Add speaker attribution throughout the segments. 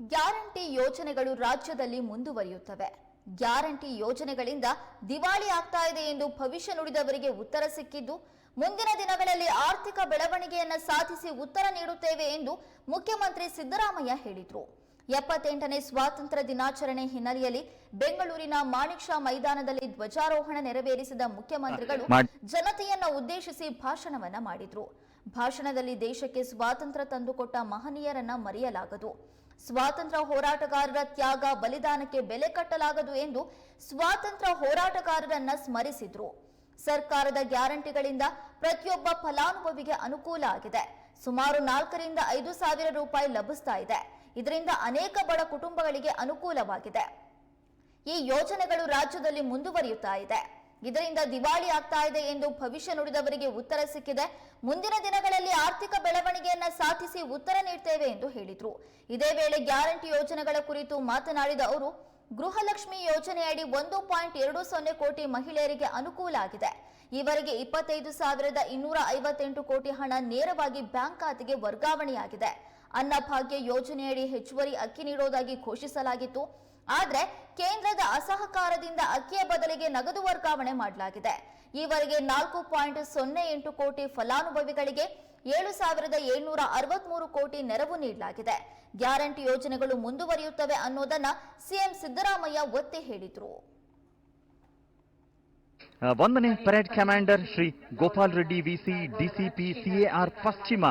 Speaker 1: Guarantee ಯೋಜನೆಗಳು ರಾಜ್ಯದಲ್ಲಿ ಮುಂದುವರಿಯುತ್ತವೆ. Guarantee ಯೋಜನೆಗಳಿಂದ ದಿವಾಳಿ ಆಗ್ತಾ ಇದೆ ಎಂದು ಭವಿಷ್ಯ ನುಡಿದವರಿಗೆ ಉತ್ತರ ಸಿಕ್ಕಿದ್ದು ಮುಂದಿನ ದಿನಗಳಲ್ಲಿ ಆರ್ಥಿಕ ಬೆಳವಣಿಗೆಯನ್ನ ಸಾಧಿಸಿ ಉತ್ತರ ನೀಡುತ್ತೇವೆ ಎಂದು ಮುಖ್ಯಮಂತ್ರಿ ಸಿದ್ದರಾಮಯ್ಯ ಹೇಳಿದರು. ಎಪ್ಪತ್ತೆಂಟನೇ ಸ್ವಾತಂತ್ರ್ಯ ದಿನಾಚರಣೆ ಹಿನ್ನೆಲೆಯಲ್ಲಿ ಬೆಂಗಳೂರಿನ ಮಾಣಿಕ್ ಶಾ ಮೈದಾನದಲ್ಲಿ ಧ್ವಜಾರೋಹಣ ನೆರವೇರಿಸಿದ ಮುಖ್ಯಮಂತ್ರಿಗಳು ಜನತೆಯನ್ನ ಉದ್ದೇಶಿಸಿ ಭಾಷಣವನ್ನ ಮಾಡಿದ್ರು. ಭಾಷಣದಲ್ಲಿ ದೇಶಕ್ಕೆ ಸ್ವಾತಂತ್ರ್ಯ ತಂದುಕೊಟ್ಟ ಮಹನೀಯರನ್ನ ಮರೆಯಲಾಗದು. ಸ್ವಾತಂತ್ರ್ಯ ಹೋರಾಟಗಾರರ ತ್ಯಾಗ ಬಲಿದಾನಕ್ಕೆ ಬೆಲೆ ಕಟ್ಟಲಾಗದು ಎಂದು ಸ್ವಾತಂತ್ರ್ಯ ಹೋರಾಟಗಾರರನ್ನ ಸ್ಮರಿಸಿದ್ರು. ಸರ್ಕಾರದ ಗ್ಯಾರಂಟಿಗಳಿಂದ ಪ್ರತಿಯೊಬ್ಬ ಫಲಾನುಭವಿಗೆ ಅನುಕೂಲ ಆಗಿದೆ. ಸುಮಾರು ನಾಲ್ಕರಿಂದ ಐದು ಸಾವಿರ ರೂಪಾಯಿ ಲಭಿಸ್ತಾ ಇದೆ. ಇದರಿಂದ ಅನೇಕ ಬಡ ಕುಟುಂಬಗಳಿಗೆ ಅನುಕೂಲವಾಗಿದೆ. ಈ ಯೋಜನೆಗಳು ರಾಜ್ಯದಲ್ಲಿ ಮುಂದುವರಿಯುತ್ತಾ ಇದೆ. ಇದರಿಂದ ದಿವಾಳಿ ಆಗ್ತಾ ಇದೆ ಎಂದು ಭವಿಷ್ಯ ನುಡಿದವರಿಗೆ ಉತ್ತರ ಸಿಕ್ಕಿದೆ. ಮುಂದಿನ ದಿನಗಳಲ್ಲಿ ಆರ್ಥಿಕ ಬೆಳವಣಿಗೆಯನ್ನ ಸಾಧಿಸಿ ಉತ್ತರ ನೀಡ್ತೇವೆ ಎಂದು ಹೇಳಿದರು. ಇದೇ ವೇಳೆ ಗ್ಯಾರಂಟಿ ಯೋಜನೆಗಳ ಕುರಿತು ಮಾತನಾಡಿದ ಅವರು, ಗೃಹಲಕ್ಷ್ಮಿ ಯೋಜನೆಯಡಿ ಒಂದು ಪಾಯಿಂಟ್ ಎರಡು ಸೊನ್ನೆ ಕೋಟಿ ಮಹಿಳೆಯರಿಗೆ ಅನುಕೂಲ ಆಗಿದೆ. ಈವರೆಗೆ ಇಪ್ಪತ್ತೈದು ಸಾವಿರದ ಇನ್ನೂರ ಐವತ್ತೆಂಟು ಕೋಟಿ ಹಣ ನೇರವಾಗಿ ಬ್ಯಾಂಕ್ ಖಾತೆಗೆ ವರ್ಗಾವಣೆಯಾಗಿದೆ. ಅನ್ನಭಾಗ್ಯ ಯೋಜನೆಯಡಿ ಹೆಚ್ಚುವರಿ ಅಕ್ಕಿ ನೀಡೋದಾಗಿ ಘೋಷಿಸಲಾಗಿತ್ತು. ಆದರೆ ಕೇಂದ್ರದ ಅಸಹಕಾರದಿಂದ ಅಕ್ಕಿಯ ಬದಲಿಗೆ ನಗದು ವರ್ಗಾವಣೆ ಮಾಡಲಾಗಿದೆ. ಈವರೆಗೆ ನಾಲ್ಕು ಪಾಯಿಂಟ್ ಸೊನ್ನೆ ಎಂಟು ಕೋಟಿ ಫಲಾನುಭವಿಗಳಿಗೆ ಏಳು ಸಾವಿರದ ಏಳ್ನೂರ ಅರವತ್ಮೂರು ಕೋಟಿ ನೆರವು ನೀಡಲಾಗಿದೆ. ಗ್ಯಾರಂಟಿ ಯೋಜನೆಗಳು ಮುಂದುವರಿಯುತ್ತವೆ ಅನ್ನೋದನ್ನ ಸಿಎಂ ಸಿದ್ದರಾಮಯ್ಯ ಒತ್ತಿ ಹೇಳಿದ್ರು.
Speaker 2: ಒಂದನೇ parade commander Shri Gopal Reddy VC DCP CAR ಪಶ್ಚಿಮ.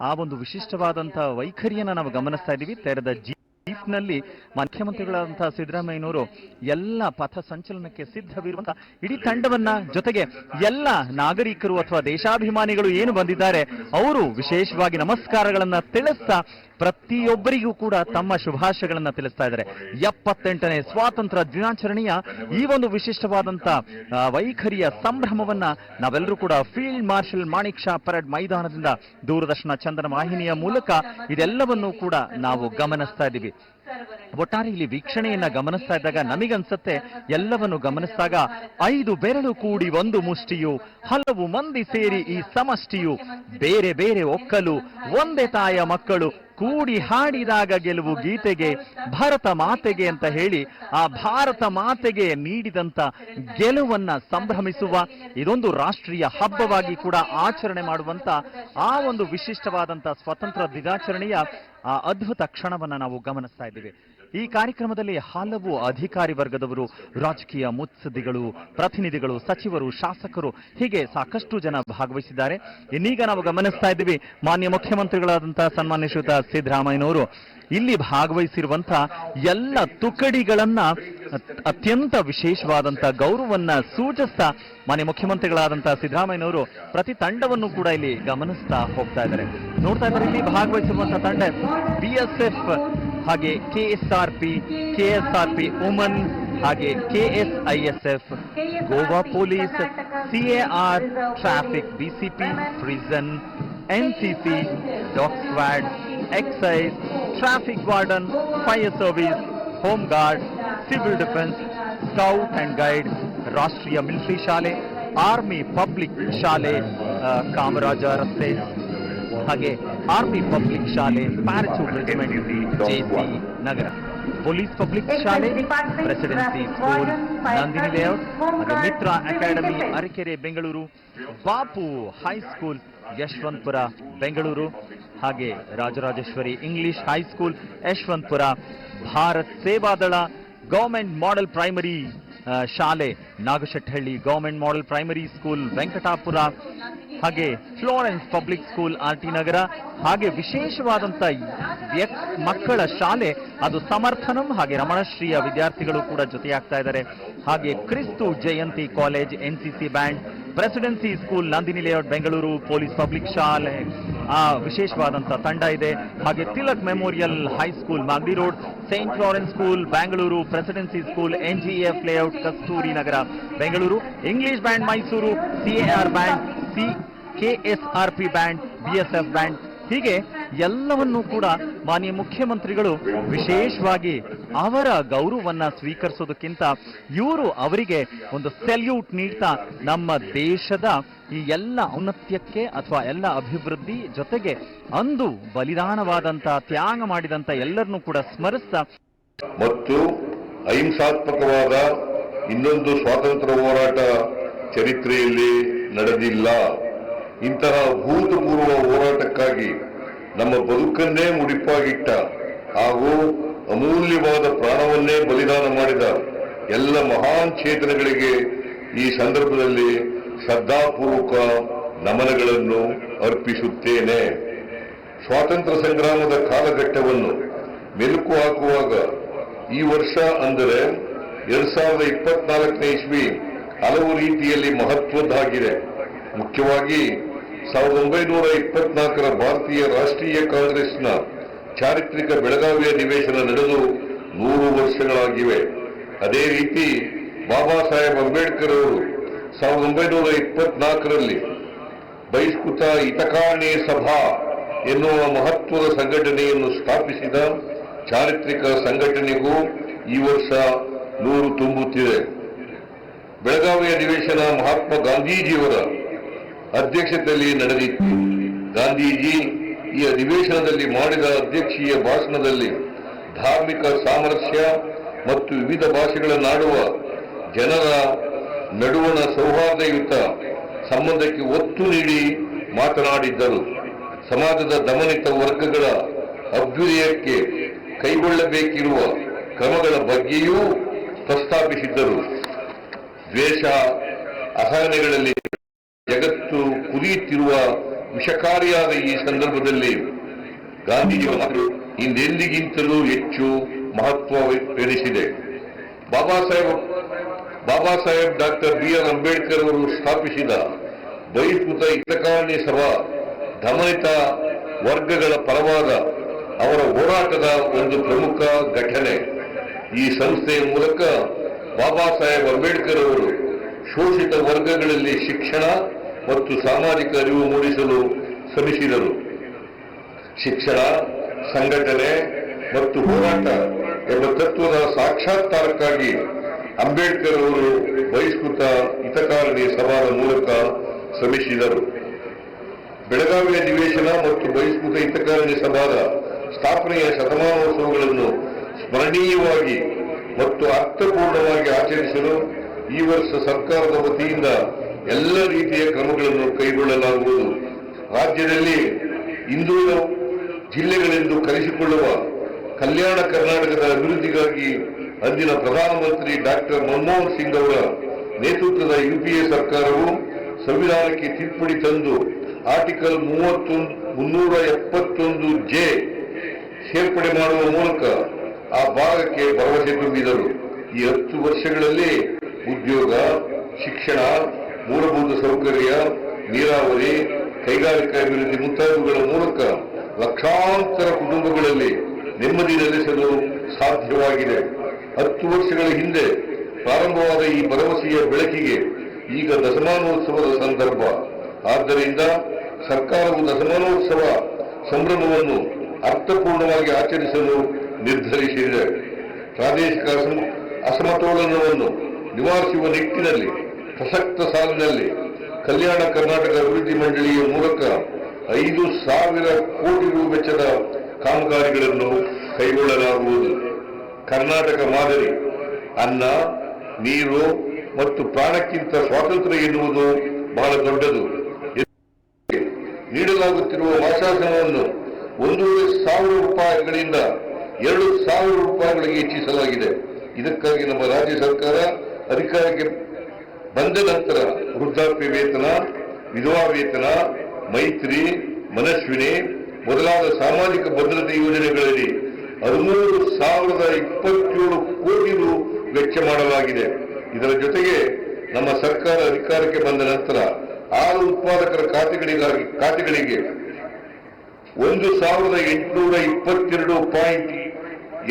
Speaker 2: ಆ ಒಂದು ವಿಶಿಷ್ಟವಾದಂತಹ ವೈಖರಿಯನ್ನ ನಾವು ಗಮನಿಸ್ತಾ ಇದ್ದೀವಿ. ತೆರೆದ ಜೀಪ್ನಲ್ಲಿ ಮುಖ್ಯಮಂತ್ರಿಗಳಾದಂತಹ ಸಿದ್ದರಾಮಯ್ಯನವರು ಎಲ್ಲ ಪಥ ಸಂಚಲನಕ್ಕೆ ಸಿದ್ಧವಿರುವಂತಹ ಇಡೀ ತಂಡವನ್ನ ಜೊತೆಗೆ ಎಲ್ಲ ನಾಗರಿಕರು ಅಥವಾ ದೇಶಾಭಿಮಾನಿಗಳು ಏನು ಬಂದಿದ್ದಾರೆ, ಅವರು ವಿಶೇಷವಾಗಿ ನಮಸ್ಕಾರಗಳನ್ನ ತಿಳಿಸ್ತಾ ಪ್ರತಿಯೊಬ್ಬರಿಗೂ ಕೂಡ ತಮ್ಮ ಶುಭಾಶಯಗಳನ್ನ ತಿಳಿಸ್ತಾ ಇದ್ದಾರೆ. ಎಪ್ಪತ್ತೆಂಟನೇ ಸ್ವಾತಂತ್ರ್ಯ ದಿನಾಚರಣೆಯ ಈ ಒಂದು ವಿಶಿಷ್ಟವಾದಂತ ವೈಖರಿಯ ಸಂಭ್ರಮವನ್ನ ನಾವೆಲ್ಲರೂ ಕೂಡ field marshal Manek Shaw parade ಮೈದಾನದಿಂದ Doordarshan Chandana ವಾಹಿನಿಯ ಮೂಲಕ ಇದೆಲ್ಲವನ್ನೂ ಕೂಡ ನಾವು ಗಮನಿಸ್ತಾ ಇದ್ದೀವಿ. ಒಟ್ಟಾರೆ ಇಲ್ಲಿ ವೀಕ್ಷಣೆಯನ್ನ ಗಮನಿಸ್ತಾ ಇದ್ದಾಗ ನಮಗನ್ಸುತ್ತೆ, ಎಲ್ಲವನ್ನು ಗಮನಿಸಿದಾಗ ಐದು ಬೆರಳು ಕೂಡಿ ಒಂದು ಮುಷ್ಟಿಯು, ಹಲವು ಮಂದಿ ಸೇರಿ ಈ ಸಮಷ್ಟಿಯು, ಬೇರೆ ಬೇರೆ ಒಕ್ಕಲು, ಒಂದೇ ತಾಯ ಮಕ್ಕಳು ಕೂಡಿ ಹಾಡಿದಾಗ ಗೆಲುವು ಗೀತೆಗೆ ಭಾರತ ಮಾತೆಗೆ ಅಂತ ಹೇಳಿ ಆ ಭಾರತ ಮಾತೆಗೆ ನೀಡಿದಂತ ಗೆಲುವನ್ನ ಸಂಭ್ರಮಿಸುವ ಇದೊಂದು ರಾಷ್ಟ್ರೀಯ ಹಬ್ಬವಾಗಿ ಕೂಡ ಆಚರಣೆ ಮಾಡುವಂತ ಆ ಒಂದು ವಿಶಿಷ್ಟವಾದಂತ ಸ್ವತಂತ್ರ ದಿನಾಚರಣೆಯ ಆ ಅದ್ಭುತ ಕ್ಷಣವನ್ನ ನಾವು ಗಮನಿಸ್ತಾ ಇದ್ದೀವಿ. ಈ ಕಾರ್ಯಕ್ರಮದಲ್ಲಿ ಹಲವು ಅಧಿಕಾರಿ ವರ್ಗದವರು, ರಾಜಕೀಯ ಮುತ್ಸದ್ದಿಗಳು, ಪ್ರತಿನಿಧಿಗಳು, ಸಚಿವರು, ಶಾಸಕರು, ಹೀಗೆ ಸಾಕಷ್ಟು ಜನ ಭಾಗವಹಿಸಿದ್ದಾರೆ. ಇನ್ನೀಗ ನಾವು ಗಮನಿಸ್ತಾ ಇದ್ದೀವಿ, ಮಾನ್ಯ ಮುಖ್ಯಮಂತ್ರಿಗಳಾದಂತಹ ಸನ್ಮಾನ್ಯ ಶ್ರೀತ ಸಿದ್ದರಾಮಯ್ಯನವರು. ಇಲ್ಲಿ ಭಾಗವಹಿಸಿರುವಂತಹ ಎಲ್ಲ ತುಕಡಿಗಳನ್ನ ಅತ್ಯಂತ ವಿಶೇಷವಾದಂತ ಗೌರವವನ್ನ ಸೂಚಿಸ್ತಾ ಮಾನ್ಯ ಮುಖ್ಯಮಂತ್ರಿಗಳಾದಂತಹ ಸಿದ್ದರಾಮಯ್ಯನವರು ಪ್ರತಿ ತಂಡವನ್ನು ಕೂಡ ಇಲ್ಲಿ ಗಮನಿಸ್ತಾ ಹೋಗ್ತಾ ಇದ್ದಾರೆ. ನೋಡ್ತಾ ಇದ್ದಾರೆ, ಇಲ್ಲಿ ಭಾಗವಹಿಸಿರುವಂತಹ ತಂಡ ಬಿ ಎಸ್ ಎಫ್ ಹಾಗೆ K S R P K S R P woman ಹಾಗೆ K S I S F Goa police C A R traffic BCP prison N C C dog squad excise traffic warden fire service home guard civil defence scout and guide ರಾಷ್ಟ್ರೀಯ military ಶಾಲೆ army public ಶಾಲೆ ಆ, ಕಾಮರಾಜ ರಸ್ತೆ ಹಾಗೆ army public ಶಾಲೆ parachute regiment JC Nagar. Police public ಶಾಲೆ presidency school Nandini layout ಹಾಗೆ Mitra academy Arakere Bengaluru Bapu high school Yeshwanthpur Bengaluru ಹಾಗೆ Rajarajeshwari English high school Yeshwanthpur Bharat Sevadal government model primary ಶಾಲೆ Nagashettyhalli government model primary school Venkatapura ಹಾಗೆ Florence public school R T Nagar, ಹಾಗೆ ವಿಶೇಷವಾದಂತ ಮಕ್ಕಳ ಶಾಲೆ, ಅದು ಸಮರ್ಥನಂ, ಹಾಗೆ ರಮಣಶ್ರೀಯ ವಿದ್ಯಾರ್ಥಿಗಳು ಕೂಡ ಜೊತೆಯಾಗ್ತಾ ಇದ್ದಾರೆ. ಹಾಗೆ Kristu Jayanti college N C C band, presidency school, Nandini layout, Bengaluru police public ಶಾಲೆ, ಆ ವಿಶೇಷವಾದಂತ ತಂಡ ಇದೆ. ಹಾಗೆ Tilak memorial high school Magadi road saint Florence school Bengaluru presidency school N G F layout, Kasturi Nagar, Bengaluru. English band Mysuru CAR band C KSR P band BSF band, ಹೀಗೆ ಎಲ್ಲವನ್ನೂ ಕೂಡ ಮಾನ್ಯ ಮುಖ್ಯಮಂತ್ರಿಗಳು ವಿಶೇಷವಾಗಿ ಅವರ ಗೌರವವನ್ನ ಸ್ವೀಕರಿಸೋದಕ್ಕಿಂತ ಇವರು ಅವರಿಗೆ ಒಂದು ಸೆಲ್ಯೂಟ್ ನೀಡ್ತಾ ನಮ್ಮ ದೇಶದ ಈ ಎಲ್ಲ ಔನ್ನತ್ಯಕ್ಕೆ ಅಥವಾ ಎಲ್ಲ ಅಭಿವೃದ್ಧಿ ಜೊತೆಗೆ ಅಂದು ಬಲಿದಾನವಾದಂತ, ತ್ಯಾಗ ಮಾಡಿದಂತ ಎಲ್ಲರನ್ನೂ ಕೂಡ ಸ್ಮರಿಸ್ತಾ
Speaker 3: ಮತ್ತು ಅಹಿಂಸಾತ್ಮಕವಾದ ಇನ್ನೊಂದು ಸ್ವಾತಂತ್ರ್ಯ ಹೋರಾಟ ಚರಿತ್ರೆಯಲ್ಲಿ ನಡೆದಿಲ್ಲ. ಇಂತಹ ಭೂತಪೂರ್ವ ಹೋರಾಟಕ್ಕಾಗಿ ನಮ್ಮ ಬದುಕನ್ನೇ ಮುಡಿಪಾಗಿಟ್ಟ ಹಾಗೂ ಅಮೂಲ್ಯವಾದ ಪ್ರಾಣವನ್ನೇ ಬಲಿದಾನ ಮಾಡಿದ ಎಲ್ಲ ಮಹಾನ್ ಚೇತನಗಳಿಗೆ ಈ ಸಂದರ್ಭದಲ್ಲಿ ಶ್ರದ್ಧಾಪೂರ್ವಕ ನಮನಗಳನ್ನು ಅರ್ಪಿಸುತ್ತೇನೆ. ಸ್ವಾತಂತ್ರ್ಯ ಸಂಗ್ರಾಮದ ಕಾಲಘಟ್ಟವನ್ನು ಮೆಲುಕು ಹಾಕುವಾಗ ಈ ವರ್ಷ ಅಂದರೆ ಎರಡ್ ಸಾವಿರದ ಇಪ್ಪತ್ನಾಲ್ಕನೇ ಇಸ್ವಿ ಹಲವು ರೀತಿಯಲ್ಲಿ ಮಹತ್ವದ್ದಾಗಿದೆ. ಮುಖ್ಯವಾಗಿ ಸಾವಿರದ ಒಂಬೈನೂರ ಇಪ್ಪತ್ನಾಲ್ಕರ ಭಾರತೀಯ ರಾಷ್ಟ್ರೀಯ ಕಾಂಗ್ರೆಸ್ನ ಚಾರಿತ್ರಿಕ ಬೆಳಗಾವಿ ಅಧಿವೇಶನ ನಡೆದು ನೂರು ವರ್ಷಗಳಾಗಿವೆ. ಅದೇ ರೀತಿ ಬಾಬಾ ಸಾಹೇಬ್ ಅಂಬೇಡ್ಕರ್ ಅವರು ಸಾವಿರದ ಒಂಬೈನೂರ ಇಪ್ಪತ್ನಾಲ್ಕರಲ್ಲಿ ಬಹಿಷ್ಕೃತ ಹಿತಕಾರಣಿ ಸಭಾ ಎನ್ನುವ ಮಹತ್ವದ ಸಂಘಟನೆಯನ್ನು ಸ್ಥಾಪಿಸಿದ ಚಾರಿತ್ರಿಕ ಸಂಘಟನೆಗೂ ಈ ವರ್ಷ ನೂರು ತುಂಬುತ್ತಿದೆ. ಬೆಳಗಾವಿ ಅಧಿವೇಶನ ಮಹಾತ್ಮ ಗಾಂಧೀಜಿಯವರ ಅಧ್ಯಕ್ಷತೆಯಲ್ಲಿ ನಡೆದಿತ್ತು. ಗಾಂಧೀಜಿ ಈ ಅಧಿವೇಶನದಲ್ಲಿ ಮಾಡಿದ ಅಧ್ಯಕ್ಷೀಯ ಭಾಷಣದಲ್ಲಿ ಧಾರ್ಮಿಕ ಸಾಮರಸ್ಯ ಮತ್ತು ವಿವಿಧ ಭಾಷೆಗಳನ್ನಾಡುವ ಜನರ ನಡುವಣ ಸೌಹಾರ್ದಯುತ ಸಂಬಂಧಕ್ಕೆ ಒತ್ತು ನೀಡಿ ಮಾತನಾಡಿದ್ದರು. ಸಮಾಜದ ದಮನಿತ ವರ್ಗಗಳ ಅಭ್ಯುದಯಕ್ಕೆ ಕೈಗೊಳ್ಳಬೇಕಿರುವ ಕ್ರಮಗಳ ಬಗ್ಗೆಯೂ ಪ್ರಸ್ತಾಪಿಸಿದ್ದರು. ದ್ವೇಷ, ಅಸಹನೆಗಳಲ್ಲಿ ಜಗತ್ತು ಕುದಿಯುತ್ತಿರುವ ವಿಷಕಾರಿಯಾದ ಈ ಸಂದರ್ಭದಲ್ಲಿ ಗಾಂಧೀಜಿಯವರು ಹಿಂದೆಂದಿಗಿಂತಲೂ ಹೆಚ್ಚು ಮಹತ್ವ ಎನಿಸಿದೆ Baba Saheb Baba Saheb doctor B R Ambedkar ಅವರು ಸ್ಥಾಪಿಸಿದ ಬಹಿಷ್ಕೃತ ಹಿತಕಾರಣಿ ಸಭಾ ದಮನಿತ ವರ್ಗಗಳ ಪರವಾದ ಅವರ ಹೋರಾಟದ ಒಂದು ಪ್ರಮುಖ ಘಟನೆ. ಈ ಸಂಸ್ಥೆಯ ಮೂಲಕ ಬಾಬಾ ಸಾಹೇಬ್ ಅಂಬೇಡ್ಕರ್ ಅವರು ಶೋಷಿತ ವರ್ಗಗಳಲ್ಲಿ ಶಿಕ್ಷಣ ಮತ್ತು ಸಾಮಾಜಿಕ ಅರಿವು ಮೂಡಿಸಲು ಶ್ರಮಿಸಿದರು. ಶಿಕ್ಷಣ, ಸಂಘಟನೆ ಮತ್ತು ಹೋರಾಟ ಎಂಬ ತತ್ವದ ಸಾಕ್ಷಾತ್ಕಾರಕ್ಕಾಗಿ ಅಂಬೇಡ್ಕರ್ ಅವರು ಬಹಿಷ್ಕೃತ ಹಿತಕಾರಣಿ ಸಭಾದ ಮೂಲಕ ಶ್ರಮಿಸಿದರು. ಬೆಳಗಾವಿಯ ನಿವೇಶನ ಮತ್ತು ಬಹಿಷ್ಕೃತ ಹಿತಕಾರಣಿ ಸಭಾದ ಸ್ಥಾಪನೆಯ ಶತಮಾನೋತ್ಸವಗಳನ್ನು ಸ್ಮರಣೀಯವಾಗಿ ಮತ್ತು ಅರ್ಥಪೂರ್ಣವಾಗಿ ಆಚರಿಸಲು ಈ ವರ್ಷ ಸರ್ಕಾರದ ವತಿಯಿಂದ ಎಲ್ಲ ರೀತಿಯ ಕ್ರಮಗಳನ್ನು ಕೈಗೊಳ್ಳಲಾಗುವುದು. ರಾಜ್ಯದಲ್ಲಿ ಹಿಂದುಳಿದ ಜಿಲ್ಲೆಗಳೆಂದು ಕರೆಸಿಕೊಳ್ಳುವ ಕಲ್ಯಾಣ ಕರ್ನಾಟಕದ ಅಭಿವೃದ್ಧಿಗಾಗಿ ಅಂದಿನ ಪ್ರಧಾನಮಂತ್ರಿ ಡಾಕ್ಟರ್ ಮನಮೋಹನ್ ಸಿಂಗ್ ಅವರ ನೇತೃತ್ವದ ಯುಪಿಎ ಸರ್ಕಾರವು ಸಂವಿಧಾನಕ್ಕೆ ತಿದ್ದುಪಡಿ ತಂದು ಆರ್ಟಿಕಲ್ ಮೂವತ್ತೊಂದು ಮುನ್ನೂರ ಎಪ್ಪತ್ತೊಂದು ಜೆ ಸೇರ್ಪಡೆ ಮಾಡುವ ಮೂಲಕ ಆ ಭಾಗಕ್ಕೆ ಭರವಸೆ ತುಂಬಿದರು. ಈ ಹತ್ತು ವರ್ಷಗಳಲ್ಲಿ ಉದ್ಯೋಗ, ಶಿಕ್ಷಣ ಮೂಲಭೂತ ಸೌಕರ್ಯ, ನೀರಾವರಿ, ಕೈಗಾರಿಕಾ ಅಭಿವೃದ್ಧಿ ಮುಂತಾದವುಗಳ ಮೂಲಕ ಲಕ್ಷಾಂತರ ಕುಟುಂಬಗಳಲ್ಲಿ ನೆಮ್ಮದಿ ನೆಲೆಸಲು ಸಾಧ್ಯವಾಗಿದೆ. ಹತ್ತು ವರ್ಷಗಳ ಹಿಂದೆ ಪ್ರಾರಂಭವಾದ ಈ ಭರವಸೆಯ ಬೆಳಕಿಗೆ ಈಗ ದಶಮಾನೋತ್ಸವದ ಸಂದರ್ಭ. ಆದ್ದರಿಂದ ಸರ್ಕಾರವು ದಶಮಾನೋತ್ಸವ ಸಂಭ್ರಮವನ್ನು ಅರ್ಥಪೂರ್ಣವಾಗಿ ಆಚರಿಸಲು ನಿರ್ಧರಿಸಿದೆ. ಪ್ರಾದೇಶಿಕ ಅಸಮ- ಅಸಮತೋಲನವನ್ನು ನಿವಾರಿಸುವ ನಿಟ್ಟಿನಲ್ಲಿ ಪ್ರಸಕ್ತ ಸಾಲಿನಲ್ಲಿ ಕಲ್ಯಾಣ ಕರ್ನಾಟಕ ಅಭಿವೃದ್ಧಿ ಮಂಡಳಿಯ ಮೂಲಕ ಐದು ಸಾವಿರ ಕೋಟಿ ರು ವೆಚ್ಚದ ಕಾಮಗಾರಿಗಳನ್ನು ಕೈಗೊಳ್ಳಲಾಗುವುದು. ಕರ್ನಾಟಕ ಮಾದರಿ, ಅನ್ನ, ನೀರು ಮತ್ತು ಪ್ರಾಣಕ್ಕಿಂತ ಸ್ವಾತಂತ್ರ್ಯ ಎನ್ನುವುದು ಬಹಳ ದೊಡ್ಡದು. ನೀಡಲಾಗುತ್ತಿರುವ ಮಾಸಾಸನವನ್ನು ಒಂದೂವರೆ ಸಾವಿರ ರೂಪಾಯಿಗಳಿಂದ ಎರಡು ಸಾವಿರ ರೂಪಾಯಿಗಳಿಗೆ ಹೆಚ್ಚಿಸಲಾಗಿದೆ. ಇದಕ್ಕಾಗಿ ನಮ್ಮ ರಾಜ್ಯ ಸರ್ಕಾರ ಅಧಿಕಾರಕ್ಕೆ ಬಂದ ನಂತರ ವೃದ್ಧಾಪ್ಯ ವೇತನ, ವಿಧವಾ ವೇತನ, ಮೈತ್ರಿ ಮನಸ್ವಿನಿ ಮೊದಲಾದ ಸಾಮಾಜಿಕ ಭದ್ರತೆ ಯೋಜನೆಗಳಲ್ಲಿ ಹದಿಮೂರು ಸಾವಿರದ ಇಪ್ಪತ್ತೇಳು ಕೋಟಿ ರು ವೆಚ್ಚ ಮಾಡಲಾಗಿದೆ. ಇದರ ಜೊತೆಗೆ ನಮ್ಮ ಸರ್ಕಾರ ಅಧಿಕಾರಕ್ಕೆ ಬಂದ ನಂತರ ಆರು ಉತ್ಪಾದಕರ ಖಾತೆಗಳಿಗಾಗಿ ಖಾತೆಗಳಿಗೆ ಒಂದು ಸಾವಿರದ ಎಂಟುನೂರ ಇಪ್ಪತ್ತೆರಡು ಪಾಯಿಂಟ್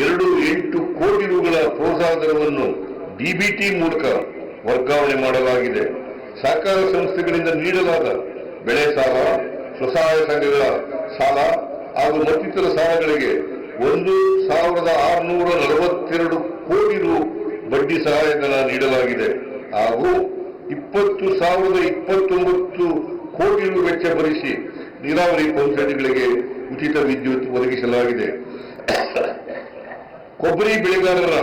Speaker 3: ಎರಡು ಎಂಟು ಕೋಟಿ ರುಗಳ ಪ್ರೋತ್ಸಾಹಧನವನ್ನು ಡಿಬಿಟಿ ಮೂಲಕ ವರ್ಗಾವಣೆ ಮಾಡಲಾಗಿದೆ. ಸಹಕಾರ ಸಂಸ್ಥೆಗಳಿಂದ ನೀಡಲಾದ ಬೆಳೆ ಸಾಲ, ಸ್ವಸಹಾಯ ಸಂಘಗಳ ಸಾಲ ಹಾಗೂ ಮತ್ತಿತರ ಸಾಲಗಳಿಗೆ ಒಂದು ಸಾವಿರದ ಆರುನೂರ ನಲವತ್ತೆರಡು ಕೋಟಿ ರು ಬಡ್ಡಿ ಸಹಾಯಧನ ನೀಡಲಾಗಿದೆ. ಹಾಗೂ ಇಪ್ಪತ್ತು ಸಾವಿರದ ಇಪ್ಪತ್ತೊಂಬತ್ತು ಕೋಟಿ ರು ವೆಚ್ಚ ಭರಿಸಿ ನೀರಾವರಿ ಪಂಪ್ಸೆಟ್ಗಳಿಗೆ ಉಚಿತ ವಿದ್ಯುತ್ ಒದಗಿಸಲಾಗಿದೆ. ಕೊಬ್ಬರಿ ಬೆಳೆಗಾರರ